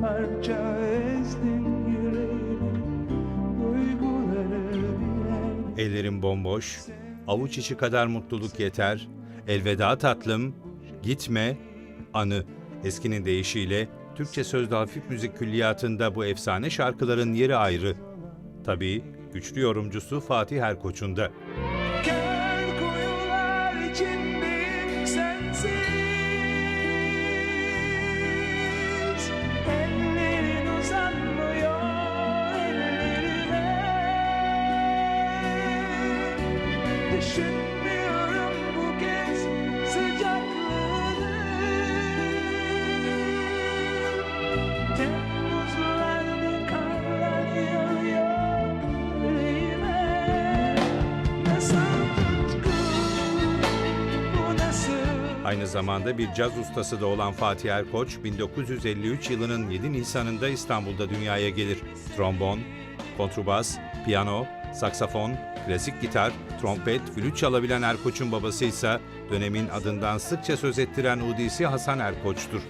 Parça ezdin yüreğimi Duyguları bilen Ellerim bomboş, avuç içi kadar mutluluk yeter, elveda tatlım, gitme, anı. Eskinin deyişiyle Türkçe sözlü hafif müzik külliyatında bu efsane şarkıların yeri ayrı. Tabii güçlü yorumcusu Fatih Erkoç'un da. Zamanda bir caz ustası da olan Fatih Erkoç, 1953 yılının 7 Nisan'ında İstanbul'da dünyaya gelir. Trombon, kontrbas, piyano, saksafon, klasik gitar, trompet, flüt çalabilen Erkoç'un babası ise dönemin adından sıkça söz ettiren udisi Hasan Erkoç'tur.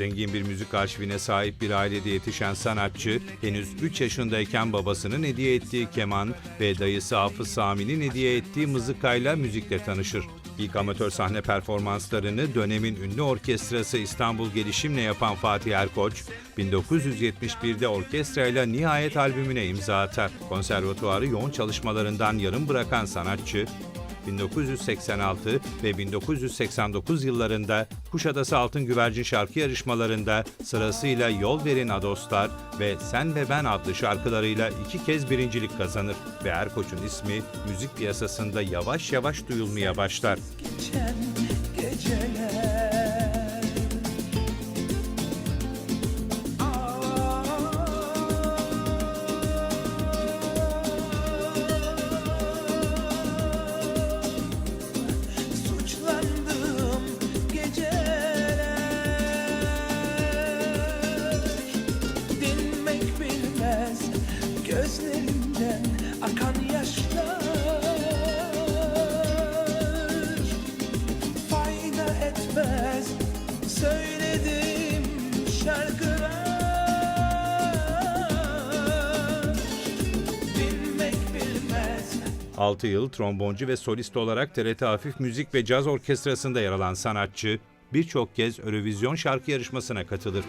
Zengin bir müzik arşivine sahip bir ailede yetişen sanatçı, henüz 3 yaşındayken babasının hediye ettiği keman ve dayısı Hafız Sami'nin hediye ettiği mızıkayla müzikle tanışır. İlk amatör sahne performanslarını dönemin ünlü orkestrası İstanbul Gelişim'le yapan Fatih Erkoç, 1971'de orkestrayla Nihayet albümüne imza atar. Konservatuarı yoğun çalışmalarından yarım bırakan sanatçı, 1986 ve 1989 yıllarında Kuşadası Altın Güvercin şarkı yarışmalarında sırasıyla Yol Verin Adoslar ve Sen ve Ben adlı şarkılarıyla iki kez birincilik kazanır ve Erkoç'un ismi müzik piyasasında yavaş yavaş duyulmaya başlar. geçen geceler 6 yıl tromboncu ve solist olarak TRT Hafif Müzik ve Caz Orkestrası'nda yer alan sanatçı, birçok kez Eurovision şarkı yarışmasına katılır.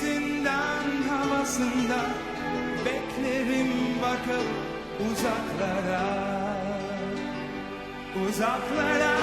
Zindan havasında Beklerim bakıp uzaklara Uzaklara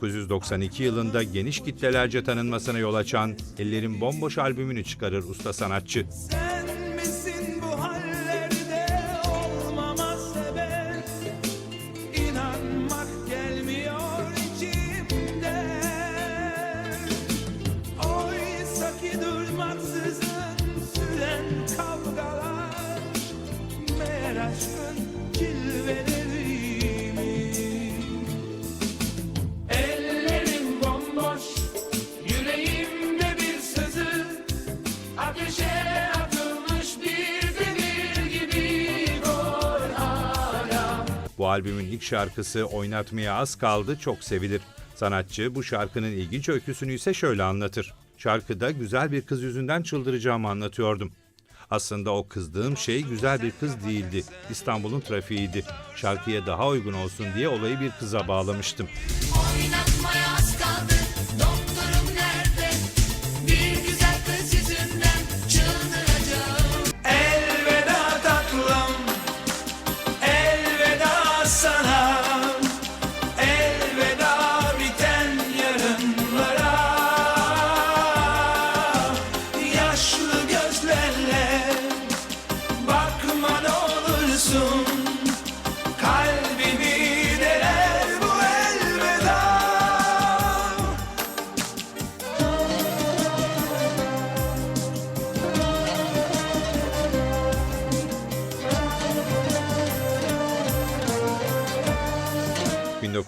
1992 yılında geniş kitlelerce tanınmasına yol açan Ellerim Bomboş albümünü çıkarır usta sanatçı. Sen albümün ilk şarkısı Oynatmaya Az Kaldı çok sevilir. Sanatçı bu şarkının ilginç öyküsünü ise şöyle anlatır. Şarkıda güzel bir kız yüzünden çıldıracağımı anlatıyordum. Aslında o kızdığım şey güzel bir kız değildi. İstanbul'un trafiğiydi. Şarkıya daha uygun olsun diye olayı bir kıza bağlamıştım. Oynatmaya az kaldı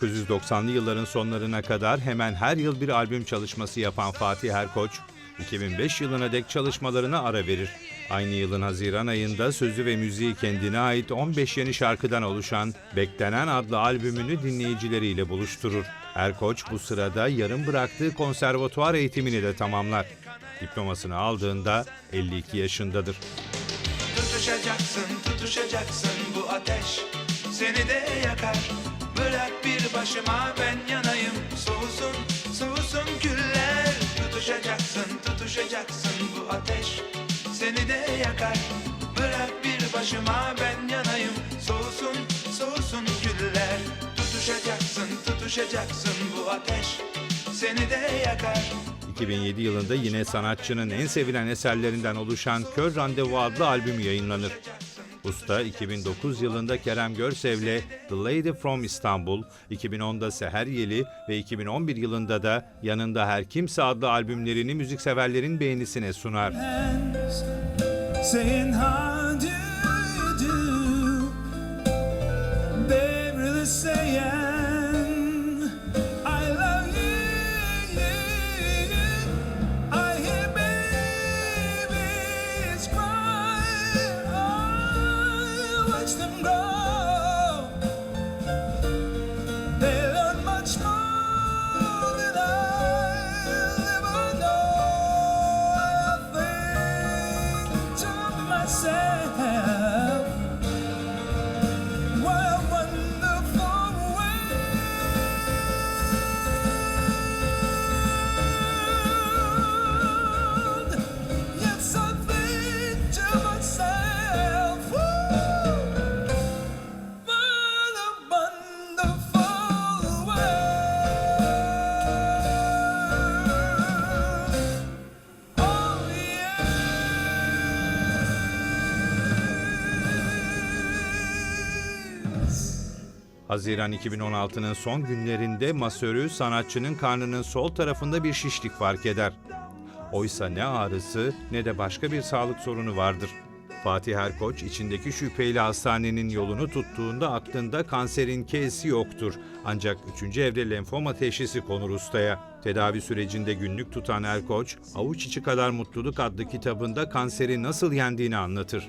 1990'lı yılların sonlarına kadar hemen her yıl bir albüm çalışması yapan Fatih Erkoç, 2005 yılına dek çalışmalarına ara verir. Aynı yılın Haziran ayında sözü ve müziği kendine ait 15 yeni şarkıdan oluşan Beklenen adlı albümünü dinleyicileriyle buluşturur. Erkoç bu sırada yarım bıraktığı konservatuvar eğitimini de tamamlar. Diplomasını aldığında 52 yaşındadır. Tutuşacaksın, tutuşacaksın bu ateş Seni de yakar Bırak bir başıma ben yanayım. Soğusun, soğusun küller Tutuşacaksın, tutuşacaksın bu ateş. Seni de yakar. Bırak bir başıma ben yanayım. Soğusun, soğusun küller Tutuşacaksın, tutuşacaksın bu ateş. Seni de yakar. 2007 yılında yine sanatçının en sevilen eserlerinden oluşan Kör Randevu adlı albümü yayınlanır. Usta 2009 yılında Kerem Görsev'le The Lady from Istanbul, 2010'da Seher Yeli ve 2011 yılında da Yanında Her Kimse adlı albümlerini müzikseverlerin beğenisine sunar. saying Haziran 2016'nın son günlerinde masörü sanatçının karnının sol tarafında bir şişlik fark eder. Oysa ne ağrısı ne de başka bir sağlık sorunu vardır. Fatih Erkoç içindeki şüpheyle hastanenin yolunu tuttuğunda aklında kanserin K'si yoktur. Ancak 3. evre lenfoma teşhisi konur ustaya. Tedavi sürecinde günlük tutan Erkoç, Avuç içi kadar mutluluk adlı kitabında kanseri nasıl yendiğini anlatır.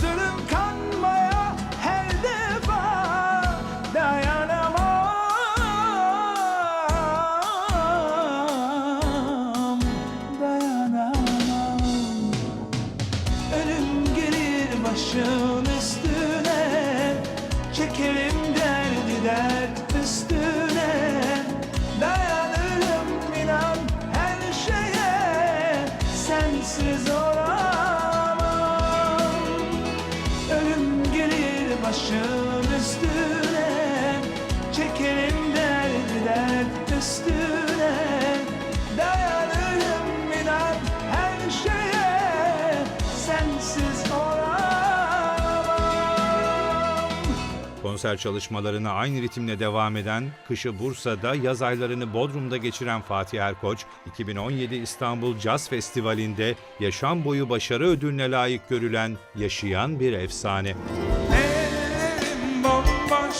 Seni Konser çalışmalarına aynı ritimle devam eden, kışı Bursa'da, yaz aylarını Bodrum'da geçiren Fatih Erkoç, 2017 İstanbul Jazz Festivali'nde yaşam boyu başarı ödülüne layık görülen yaşayan bir efsane. Ellerim bomboş